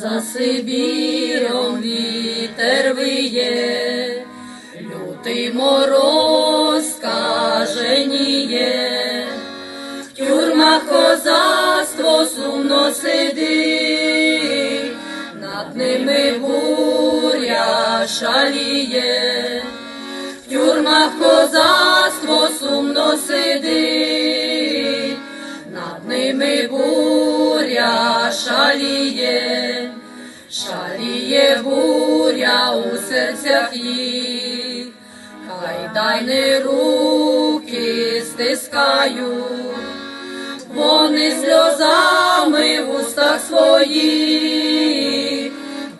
За Сибіром вітер виє, лютий мороз каженіє, в тюрмах козацтво сумно сидить, над ними буря шаліє, в тюрмах козацтво сумно сидить, над ними буря шаліє, шаліє буря у серцях їх, кайдайни руки стискають, вони сльозами в устах своїх,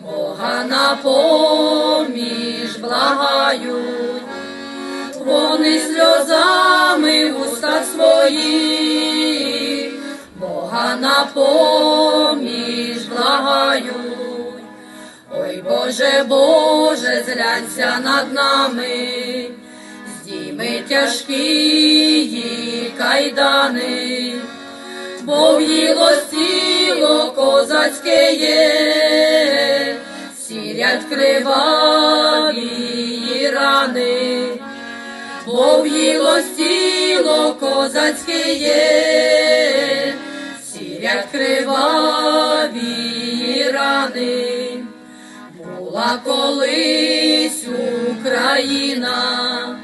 Бога на поміж благають, вони сльозами в устах своїх, Бога на поміж благають. Ой Боже, Боже, зглянься над нами, здійми тяжкі кайдани, бо в'їло тіло козацьке є, сірять криваві рани, бо в'їло тіло козацьке є, сірять криваві рани. Була колись Україна,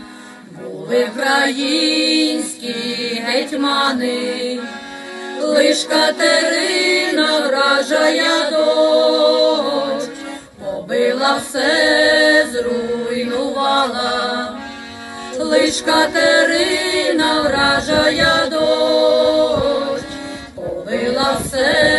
були українські гетьмани, лиш Катерина вражая дочь, побила все, зруйнувала, лиш Катерина вражая дочь, побила все,